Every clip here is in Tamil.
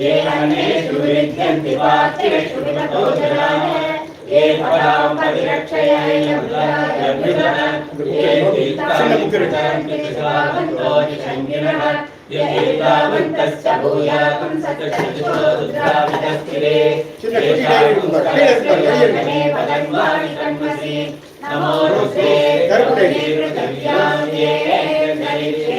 ये अन्येषु विद्यन्ति पात्रेषु विगतो जनाः। ये फलां परिरक्षय यमृतः ये दीप्तामुकृतान् पितृभावन्तो निषङ्गिनः यदीतावन्तश्च भूयाकं सत्यशो रुद्राविदस्थिरे येषाङ्कुशकर्णे पदं वाणि कण्मसि नमो रुषे करुणे पृथिव्यां ये नरिषे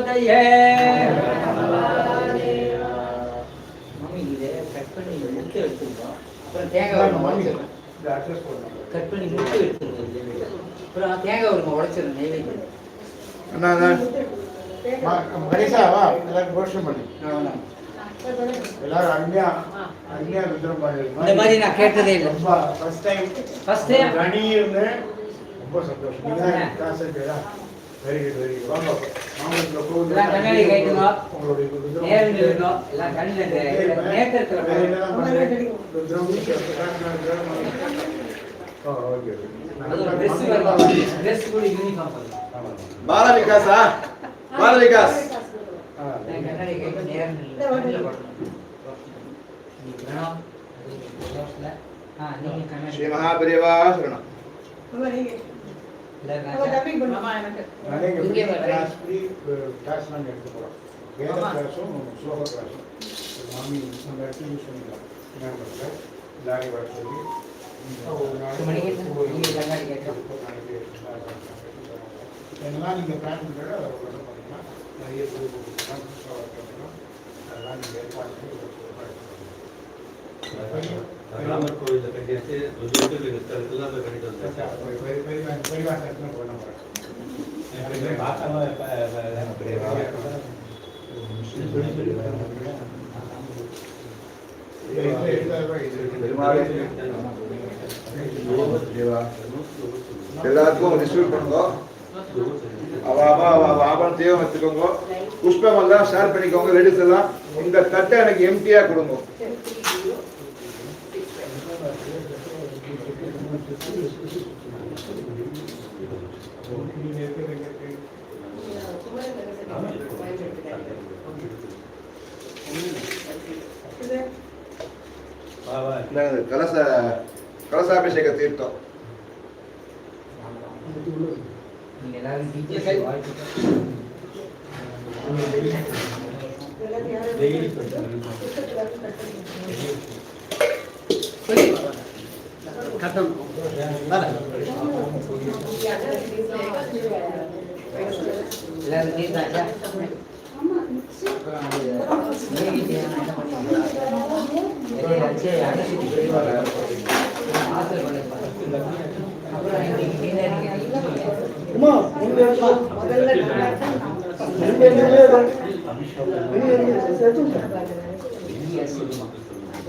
சம்பதையே கட் பண்ணி முக்கிய எடுத்துருக்கோம் அப்புறம் தேங்காய் கட் பண்ணி முக்கிய எடுத்துருக்கோம் அப்புறம் தேங்காய் ஒரு உடைச்சிடும் நெய்வேத்தியம் கணேசாவா எல்லாரும் கோஷம் பண்ணி. எல்லாரும் அன்யா அன்யா ருத்ரம் இந்த மாதிரி நான் கேட்டதே இல்லை. ஃபர்ஸ்ட் டைம் ஃபர்ஸ்ட் டைம் கணின்னு ரொம்ப சந்தோஷம். நீங்கள் தான் வெரி குட் வெரி குட் வாங்க மாமல்லபுரம் கோவில் எல்லாம் கண்ணாடி கைட்டுங்க. உங்களுடைய நேரம் இருக்கணும் எல்லாம் கண்ணில் இந்த நேத்திரத்தில் வேற என்னெல்லாம் பண்றீங்க? ருத்ரம் பிரகாஷ்லாம் ஓ ஓகே அது ஒரு ட்ரெஸ் வரலாம் ட்ரெஸ் கூட யூனிஃபார்ம் பண்ணலாம் பால விகாஸா பால விகாஸ் நான் கண்ணாடி கைட்டு நேரம் இல்லை கண்ணில் போடணும் நீ வேணும் அது க்ளோஸில் ஆ நீங்கள் கண்ணாடி ஸ்ரீ மகாபெரியவா சரணம் எல்லாரும் இங்கே வர. கிளாஸ் நாங்கள் எடுத்து போகிறோம் வேத கிளாஸும் ஸ்லோக கிளாஸும் மாமி நம்ம இடத்துல யூஸ் பண்ணிக்கலாம் ஞாபகத்தில் எல்லாரையும் வர சொல்லி. என்னெல்லாம் நீங்கள் பிளான் பண்ணுறதோ அதை உடனே பண்ணிக்கலாம் நிறைய அதெல்லாம் நீங்கள் ஏற்பாடு பண்ணி ராமர் கோவில்ல கட்டியாச்சு எல்லாம் போய் கட்டிட்டு எல்லாருக்கும் டிஸ்ட்ரிபியூட் பண்ணுங்க அவ அவ அவ வச்சுக்கோங்க புஷ்பம் எல்லாம் ஷேர் பண்ணிக்கோங்க லேடிஸ் எல்லாம் இந்த தட்டை எனக்கு எம்டியா கொடுங்க. கலச கலசாபிஷேக தீர்த்தம். கட்டம் எல்லாரும் டீச்சர்ஸ்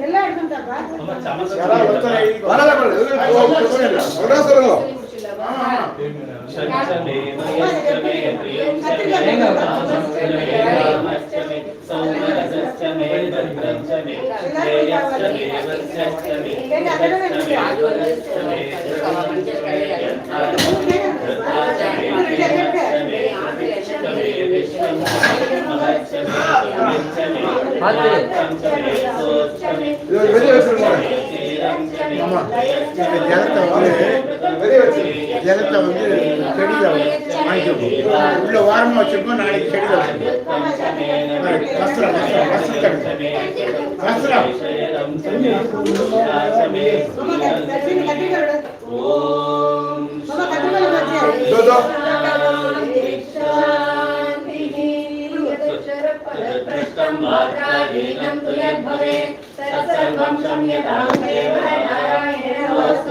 எல்லாரும் தீர்த்தாச்சா அப்புறம் அது நெய்வேத்தியம் நீங்க இந்தியா சினிமா. சொல்லும்போது இடையில வச்சு காட்டுங்க. நமக்கு ஆரம்பிக்கும் இன்னொன்று பாருங்க சின்னதா. நமக்கு பண்ணவே இல்லை. அம்மா சமக்க யாராவது ஒருத்தர் எழுதி வா. तत्पृष्टं वाक्कालीनं तु यद्भवेत् तत्सर्वं क्षम्यतां देव नारायणेन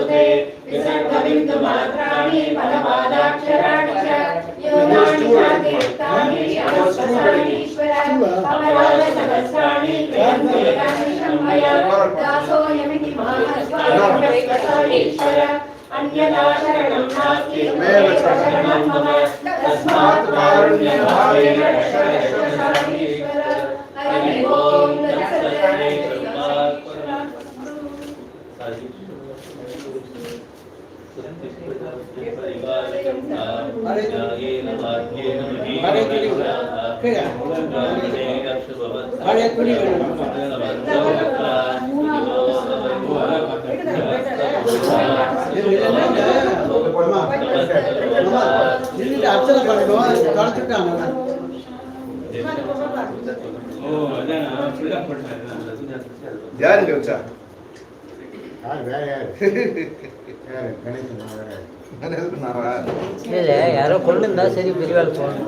ते। विसर्गबिन्दुमात्राणि फलपादाक्षराणि च योगानि नास्ति। तस्मात् कारुण्यभावेन அர்ச்சனை பண்ணணும் தொலைச்சுட்டாங்க யார் இங்க வச்சா? இல்ல யாரோ கொண்டு இருந்தா சரி பெரியவாள் போகணும்.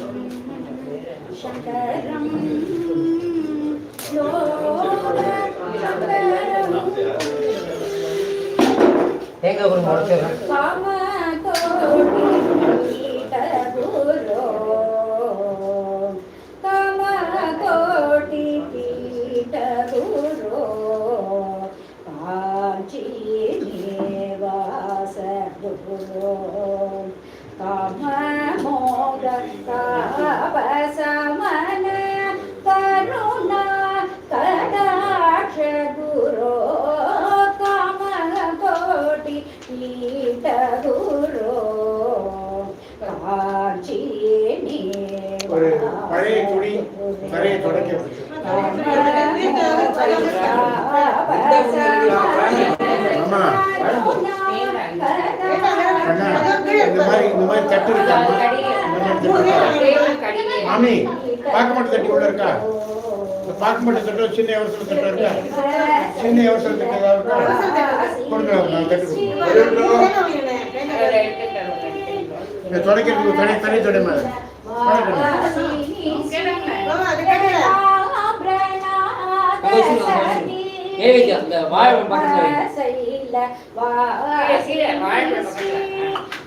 தேங்காய் இந்த மாதிரி இந்த மாதிரி தட்டு இருக்கா? மாமி பாக்கு மட்டும் தட்டி உள்ள இருக்கா? இந்த பாக்கு மட்டும் தட்டு சின்ன அவசரம் தட்டு இருக்கா? சின்ன அவசரம் தட்டு ஏதாவது இருக்கா? கொடுங்க நான் தட்டு துடைக்கிறதுக்கு தனி தனி தொடை மேல ஏவிக்கு அந்த வாழை பக்கத்துல வை. அவதார லோக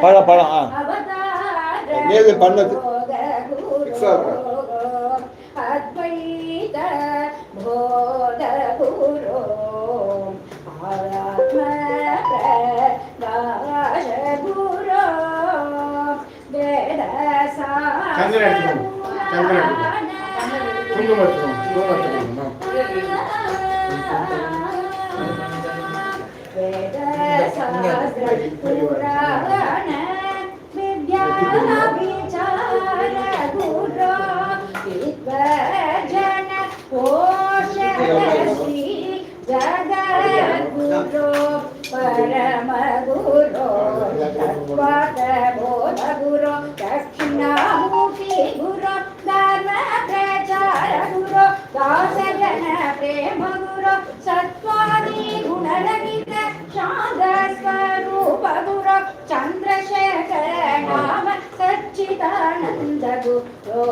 பழம் பழம் ஆ. நேது பண்ணது? சந்திரன் எடுத்துக்கணும் சந்திரன் எடுத்துக்கணும் குங்குமம் वेदशास्त्रपुराण विद्याभिचारगुरो विद्वजन कोशश्री जगद्गुरो परमगुरो तत्त्वबोधगुरो दक्षिणामूर्ति गुरो धर्मप्रचारगुरो दासजन प्रेमगुरो सत्त्वा सुरस्वरूपगुर चन्द्रशेखर नाम सच्चिदानन्द गुरो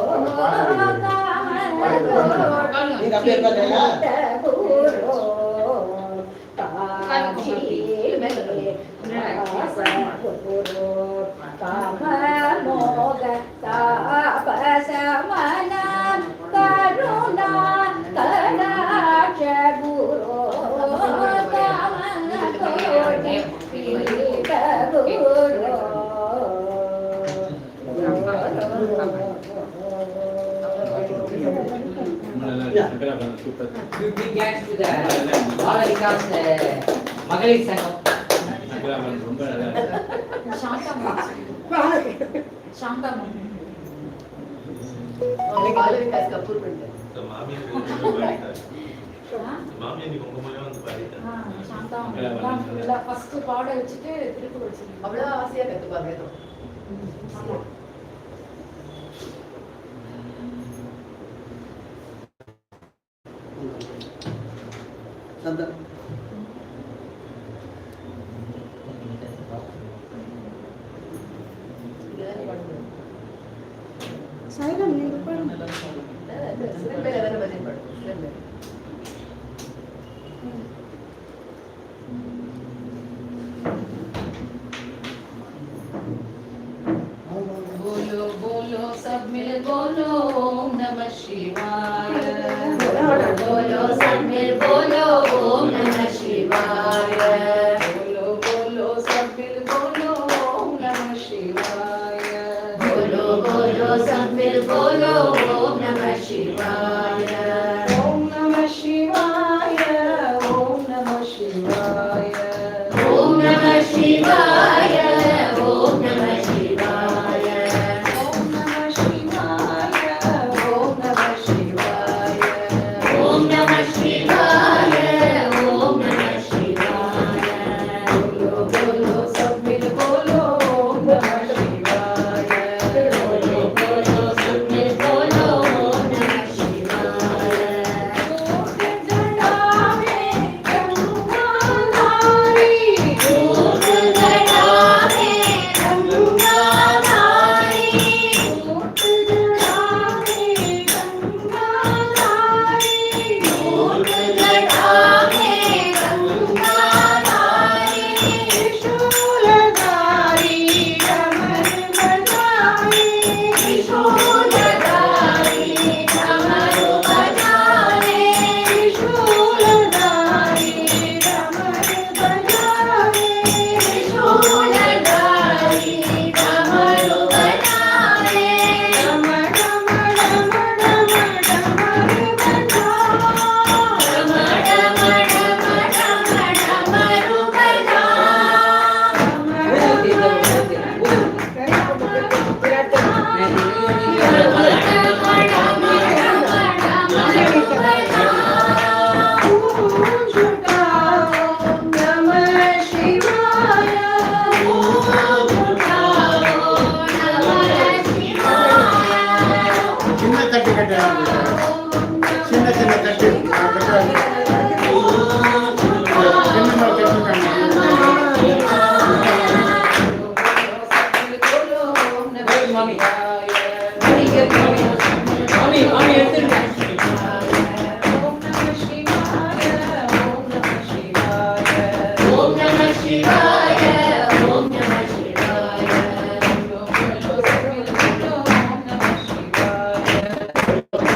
fifty gates to the Balavikas மகளிர் சங்கம் பாலவிகாஸ் கபூர் பண்ணு பாட வச்சுட்டு திருப்பி வச்சிருக்கேன் அவ்வளோ ஆசையா கத்துப்பாங்க 对，对。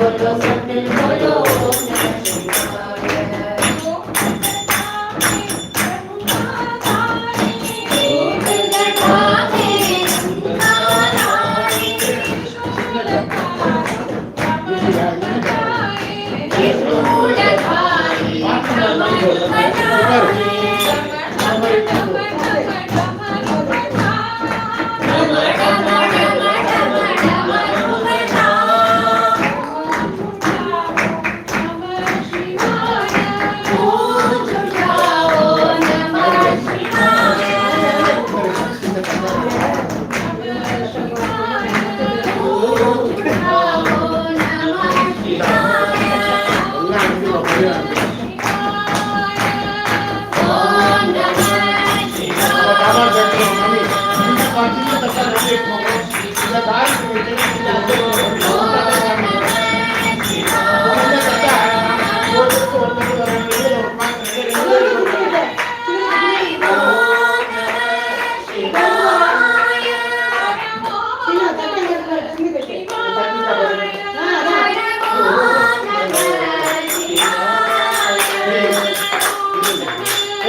左右，身边左右，我年轻。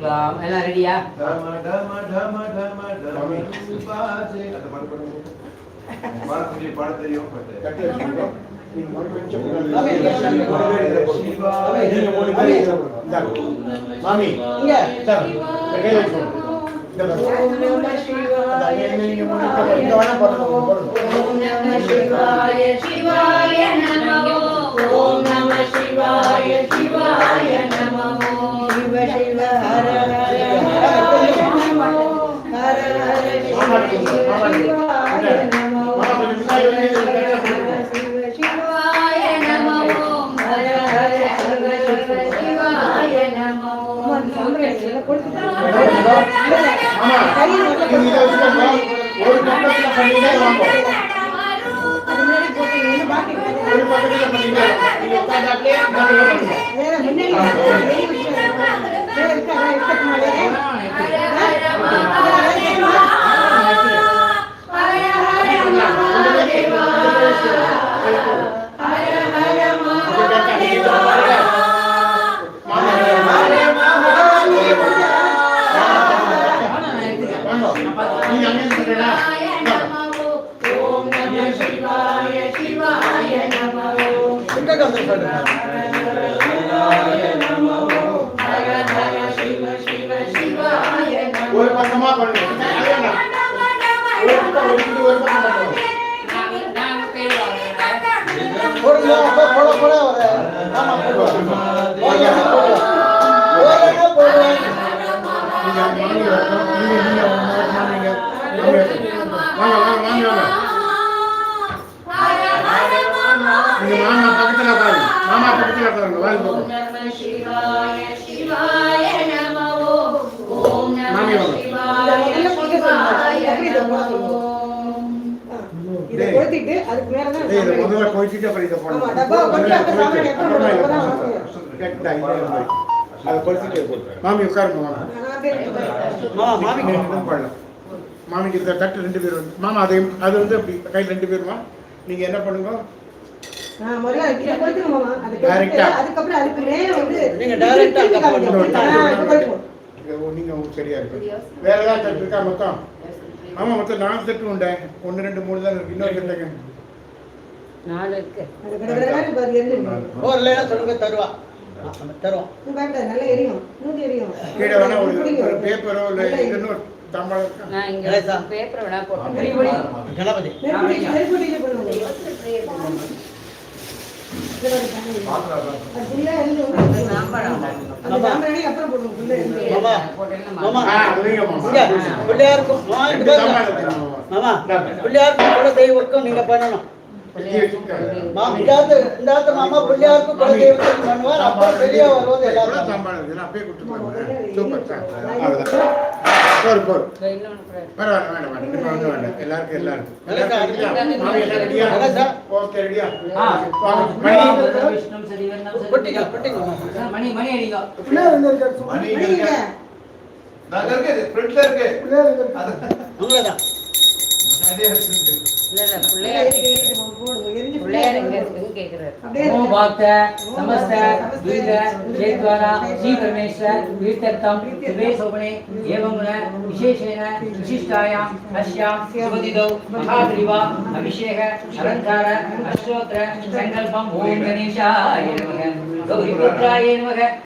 எல்லாம் ரெடியா பாட தெரியும் மாமி இங்க சிவாய சிவாய நமோ ஓம் நம சிவாய சிவாய நமோ சிவ சிவ ஹர ஹர ஹர ஹர ஒரு கட்டத்தில் பண்ணிதான் வாங்கும் Yang ini sederhana. வந்து ஒரு பக்கமா பண்ணுங்க ஒரு பக்கம் போட போட ஒரு ஆமா போடுவோம் போடுவோம் வாங்க வாங்க வாங்க வாங்க. உங்க மாமா பக்கத்துல உட்காருங்க. மாமா பக்கத்துல உட்காருங்க. வாங்க போகும் மாமி மாமி. உட்காருங்க மாமிக்கு தட்டு ரெண்டு பேர் மாமா அதை அது வந்து அப்படி. கையில் ரெண்டு பேருமா? நீங்கள் என்ன பண்ணுங்க? நீங்க சரியா வேற ஏதாவது மொத்தம்? ஆமா மொத்தம் நாலு தட்டு உண்டே. ரெண்டு மூணு தான் இருக்கு. இன்னொரு தட்டு நாலு இருக்கு. சொல்லுங்க தருவா. பேப்பரோ இல்லை பேப்பர் பிள்ளையாருக்கும் பிள்ளையாருக்கும் தெய்வக்கும் நீங்க பண்ணணும். மாமா இந்தாத்து இந்தாத்து மாமா பிள்ளையாருக்கும் குல தெய்வத்துக்கும் பண்ணுவார் அப்புறம் வெளியே வருவது எல்லாரும் இருக்குதுன்னு அப்படியே கொடுத்துட்டு சூப்பர் சார். அவ்வளவுதான். போர் போர் பரவாயில்ல வேண்டாம் வேண்டாம். இப்போ வந்து வேண்டாம். எல்லாருக்கும் எல்லாருக்கும். ஓகே ரெடியா? மணி மணி. அடிங்க. மணி இங்க நாங்க இருக்கு ஃப்ரண்ட்ல இருக்கு. உங்களதான் அப்படியே ಭಕ್ತ ಸಮಸ್ತ ವೀರ ಜಯದ್ವಾರ ಶ್ರೀ ಪರಮೇಶ್ವರ ತೀರ್ಥರ್ಥಂ ಶಿವೇ ಶೋಭನೆ ಏವಂಗುಣ ವಿಶೇಷೇಣ ವಿಶಿಷ್ಟಾಯಾಂ ಅಸ್ಯಾಂ ಸುಮದಿದೌ ಮಹಾಗ್ರೀವ ಅಭಿಷೇಕ ಅಲಂಕಾರ ಅಷ್ಟೋತ್ರ ಸಂಕಲ್ಪಂ ಓಂ ಗಣೇಶಾಯ ನಮಃ ಗೌರಿಪುತ್ರಾಯ ನಮಃ